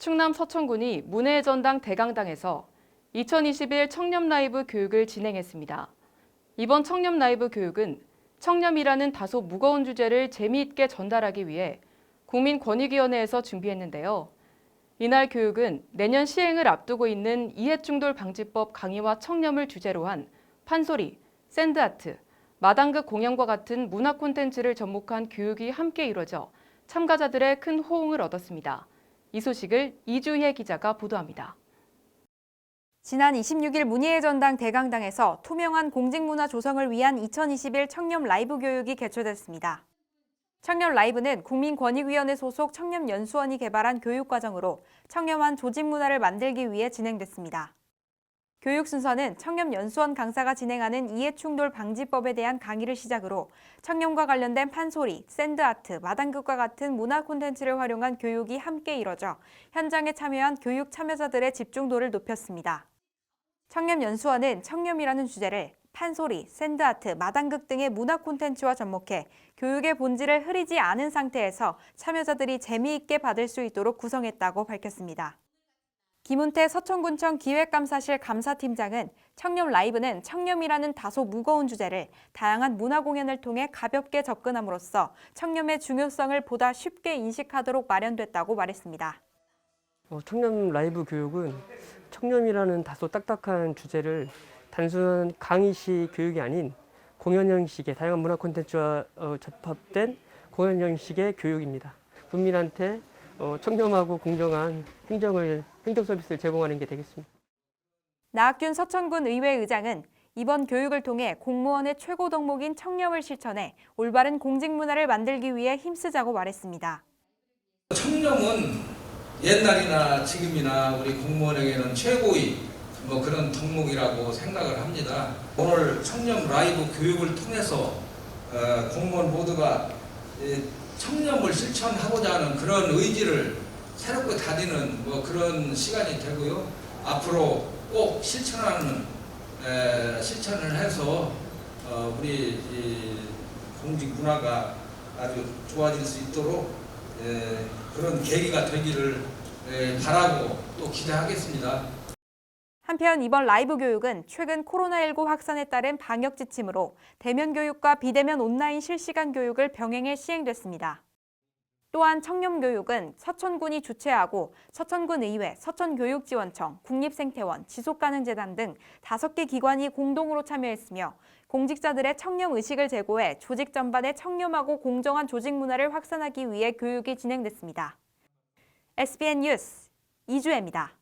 충남 서천군이 문해의 전당 대강당에서 2021 청렴 라이브 교육을 진행했습니다. 이번 청렴 라이브 교육은 청렴이라는 다소 무거운 주제를 재미있게 전달하기 위해 국민권익위원회에서 준비했는데요. 이날 교육은 내년 시행을 앞두고 있는 이해충돌 방지법 강의와 청렴을 주제로 한 판소리, 샌드아트, 마당극 공연과 같은 문화 콘텐츠를 접목한 교육이 함께 이뤄져 참가자들의 큰 호응을 얻었습니다. 이 소식을 이주혜 기자가 보도합니다. 지난 26일 문희의 전당 대강당에서 투명한 공직문화 조성을 위한 2021 청렴 라이브 교육이 개최됐습니다. 청렴 라이브는 국민권익위원회 소속 청렴연수원이 개발한 교육과정으로 청렴한 조직 문화를 만들기 위해 진행됐습니다. 교육 순서는 청렴 연수원 강사가 진행하는 이해충돌 방지법에 대한 강의를 시작으로 청렴과 관련된 판소리, 샌드아트, 마당극과 같은 문화 콘텐츠를 활용한 교육이 함께 이뤄져 현장에 참여한 교육 참여자들의 집중도를 높였습니다. 청렴 연수원은 청렴이라는 주제를 판소리, 샌드아트, 마당극 등의 문화 콘텐츠와 접목해 교육의 본질을 흐리지 않은 상태에서 참여자들이 재미있게 받을 수 있도록 구성했다고 밝혔습니다. 김은태 서천군청 기획감사실 감사팀장은 청렴 라이브는 청렴이라는 다소 무거운 주제를 다양한 문화 공연을 통해 가볍게 접근함으로써 청렴의 중요성을 보다 쉽게 인식하도록 마련됐다고 말했습니다. 어, 청렴 라이브 교육은 청렴이라는 다소 딱딱한 주제를 단순한 강의식 교육이 아닌 공연 형식의 다양한 문화 콘텐츠와 어, 접합된 공연 형식의 교육입니다. 국민한테 어, 청렴하고 공정한 행정을 행정 서비스를 제공하는 게 되겠습니다. 나학균 서천군 의회 의장은 이번 교육을 통해 공무원의 최고 덕목인 청렴을 실천해 올바른 공직 문화를 만들기 위해 힘쓰자고 말했습니다. 청렴은 옛날이나 지금이나 우리 공무원에게는 최고의 뭐 그런 덕목이라고 생각을 합니다. 오늘 청렴 라이브 교육을 통해서 어, 공무원 모두가 이 청렴을 실천하고자 하는 그런 의지를 새롭게 다지는 뭐 그런 시간이 되고요. 앞으로 꼭 실천하는 에, 실천을 해서 어, 우리 이 공직 문화가 아주 좋아질 수 있도록 에, 그런 계기가 되기를 에, 바라고 또 기대하겠습니다. 한편 이번 라이브 교육은 최근 코로나19 확산에 따른 방역 지침으로 대면 교육과 비대면 온라인 실시간 교육을 병행해 시행됐습니다. 또한 청렴 교육은 서천군이 주최하고 서천군 의회, 서천교육지원청, 국립생태원, 지속가능재단 등 다섯 개 기관이 공동으로 참여했으며 공직자들의 청렴 의식을 제고해 조직 전반의 청렴하고 공정한 조직 문화를 확산하기 위해 교육이 진행됐습니다. SBN 뉴스 이주혜입니다.